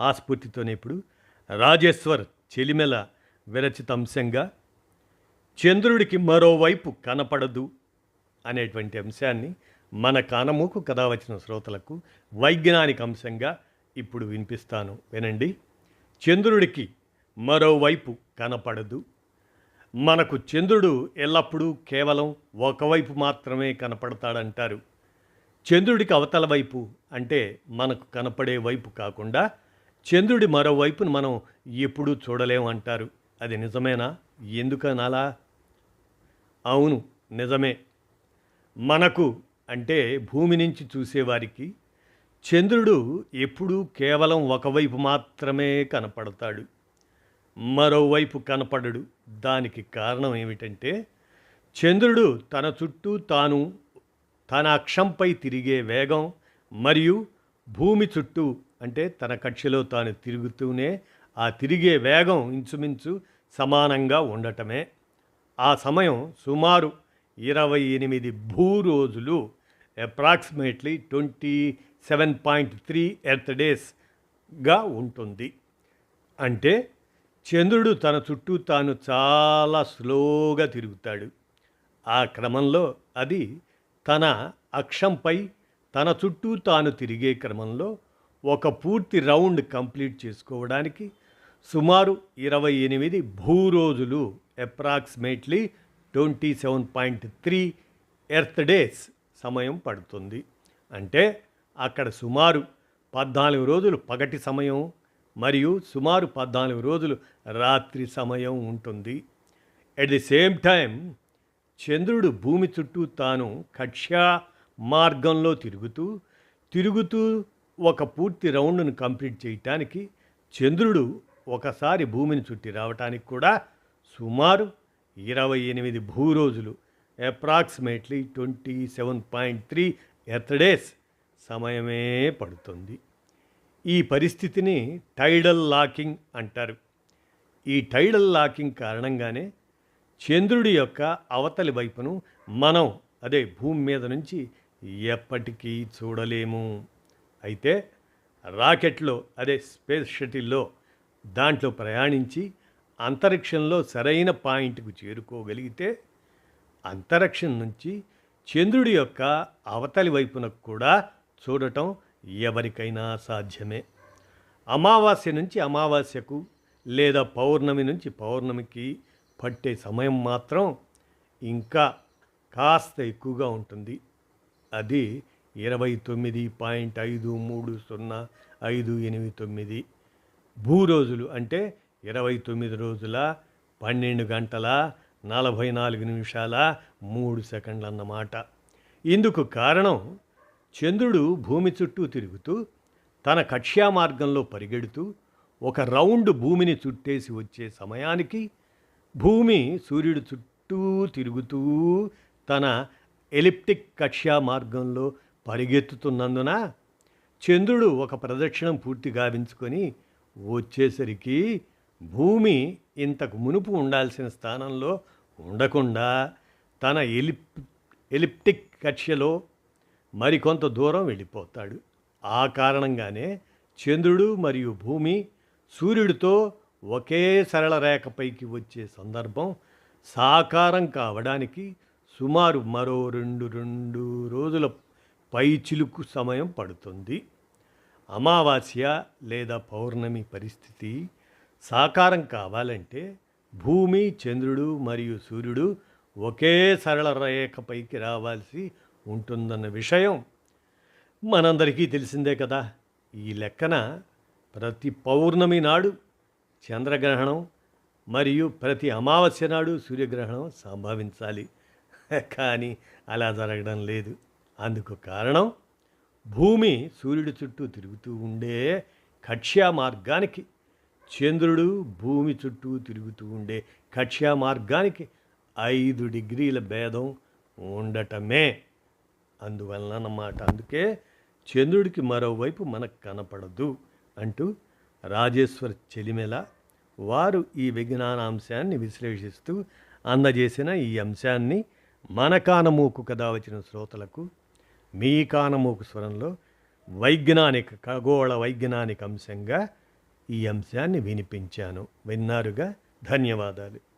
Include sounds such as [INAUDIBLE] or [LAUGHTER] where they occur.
ఆస్ఫూర్తితోనే ఇప్పుడు రాజేశ్వర్ చెలిమెల విరచిత అంశంగా చంద్రుడికి మరోవైపు కనపడదు అనేటువంటి అంశాన్ని మన కానమూకు కథ వచ్చిన శ్రోతలకు వైజ్ఞానిక అంశంగా ఇప్పుడు వినిపిస్తాను. వినండి. చంద్రుడికి మరోవైపు కనపడదు. మనకు చంద్రుడు ఎల్లప్పుడూ కేవలం ఒకవైపు మాత్రమే కనపడతాడంటారు. చంద్రుడికి అవతల వైపు అంటే మనకు కనపడే వైపు కాకుండా చంద్రుడి మరోవైపును మనం ఎప్పుడూ చూడలేం అంటారు. అది నిజమేనా? ఎందుకనాలా? అవును నిజమే. మనకు అంటే భూమి నుంచి చూసేవారికి చంద్రుడు ఎప్పుడూ కేవలం ఒకవైపు మాత్రమే కనపడతాడు. మరోవైపు కనపడడు. దానికి కారణం ఏమిటంటే చంద్రుడు తన చుట్టూ తాను తన అక్షంపై తిరిగే వేగం మరియు భూమి చుట్టూ అంటే తన కక్షలో తాను తిరుగుతూనే ఆ తిరిగే వేగం ఇంచుమించు సమానంగా ఉండటమే. ఆ సమయం సుమారు ఇరవై ఎనిమిది భూ రోజులు approximately twenty seven point three earth డేస్గా ఉంటుంది. అంటే చంద్రుడు తన చుట్టూ తాను చాలా స్లోగా తిరుగుతాడు. ఆ క్రమంలో అది తన అక్షంపై తన చుట్టూ తాను తిరిగే క్రమంలో ఒక పూర్తి రౌండ్ కంప్లీట్ చేసుకోవడానికి సుమారు ఇరవై ఎనిమిది భూ రోజులు approximately twenty seven point three earth days సమయం పడుతుంది. అంటే అక్కడ సుమారు పద్నాలుగు రోజులు పగటి సమయం మరియు సుమారు పద్నాలుగు రోజులు రాత్రి సమయం ఉంటుంది. ఎట్ ది సేమ్ టైం చంద్రుడు భూమి చుట్టూ తాను కక్ష్యా మార్గంలో తిరుగుతూ తిరుగుతూ ఒక పూర్తి రౌండ్ను కంప్లీట్ చేయటానికి చంద్రుడు ఒకసారి భూమిని చుట్టి రావటానికి కూడా సుమారు ఇరవై ఎనిమిది భూ రోజులు approximately twenty seven point three earth సమయమే పడుతుంది. ఈ పరిస్థితిని టైడల్ లాకింగ్ అంటారు. ఈ టైడల్ లాకింగ్ కారణంగానే చంద్రుడి యొక్క అవతలి వైపును మనం అదే భూమి మీద నుంచి ఎప్పటికీ చూడలేము. అయితే రాకెట్లో అదే స్పేస్ షటిల్లో దాంట్లో ప్రయాణించి అంతరిక్షంలో సరైన పాయింట్కు చేరుకోగలిగితే అంతరిక్షం నుంచి చంద్రుడి యొక్క అవతలి వైపునకు కూడా చూడటం ఎవరికైనా సాధ్యమే. అమావాస్య నుంచి అమావాస్యకు లేదా పౌర్ణమి నుంచి పౌర్ణమికి పట్టే సమయం మాత్రం ఇంకా కాస్త ఎక్కువగా ఉంటుంది. అది ఇరవై తొమ్మిది పాయింట్ ఐదు మూడు సున్నా ఐదు ఎనిమిది తొమ్మిది. భూ రోజులు అంటే ఇరవై తొమ్మిది రోజుల పన్నెండు గంటల నలభై నాలుగు నిమిషాల మూడు సెకండ్లు అన్నమాట ఇందుకు కారణం చంద్రుడు భూమి చుట్టూ తిరుగుతూ తన కక్ష్యా మార్గంలో పరిగెడుతూ ఒక రౌండ్ భూమిని చుట్టేసి వచ్చే సమయానికి భూమి సూర్యుడు చుట్టూ తిరుగుతూ తన ఎలిప్టిక్ కక్ష్యా మార్గంలో పరిగెత్తుతున్నందున చంద్రుడు ఒక ప్రదక్షిణం పూర్తి గావించుకొని వచ్చేసరికి భూమి ఇంతకు మునుపు ఉండాల్సిన స్థానంలో ఉండకుండా తన ఎలిప్ ఎలిప్టిక్ కక్ష్యలో మరికొంత దూరం వెళ్ళిపోతాడు. ఆ కారణంగానే చంద్రుడు మరియు భూమి సూర్యుడితో ఒకే సరళ రేఖపైకి వచ్చే సందర్భం సాకారం కావడానికి సుమారు మరో రెండు రెండు రోజుల పై చిలుకు సమయం పడుతుంది. అమావాస్య లేదా పౌర్ణమి పరిస్థితి సాకారం కావాలంటే భూమి చంద్రుడు మరియు సూర్యుడు ఒకే సరళ రేఖపైకి రావాల్సి ఉంటుందన్న విషయం మనందరికీ తెలిసిందే కదా. ఈ లెక్కన ప్రతి పౌర్ణమి నాడు చంద్రగ్రహణం మరియు ప్రతి అమావాస్య నాడు సూర్యగ్రహణం సంభవించాలి. [LAUGHS] కానీ అలా జరగడం లేదు. అందుకు కారణం భూమి సూర్యుడి చుట్టూ తిరుగుతూ ఉండే కక్ష్యా మార్గానికి చంద్రుడు భూమి చుట్టూ తిరుగుతూ ఉండే కక్ష్యా మార్గానికి ఐదు డిగ్రీల భేదం ఉండటమే అందువలన అన్నమాట అందుకే చంద్రుడికి మరోవైపు మనకు కనపడదు అంటూ రాజేశ్వర్ చెలిమెల వారు ఈ విజ్ఞానాంశాన్ని విశ్లేషిస్తూ అందజేసిన ఈ అంశాన్ని మన కానమూకు కథ వచ్చిన శ్రోతలకు మీ కానమూకు స్వరంలో వైజ్ఞానిక ఖగోళ వైజ్ఞానిక అంశంగా ఈ అంశాన్ని వినిపించాను. విన్నారుగా? ధన్యవాదాలు.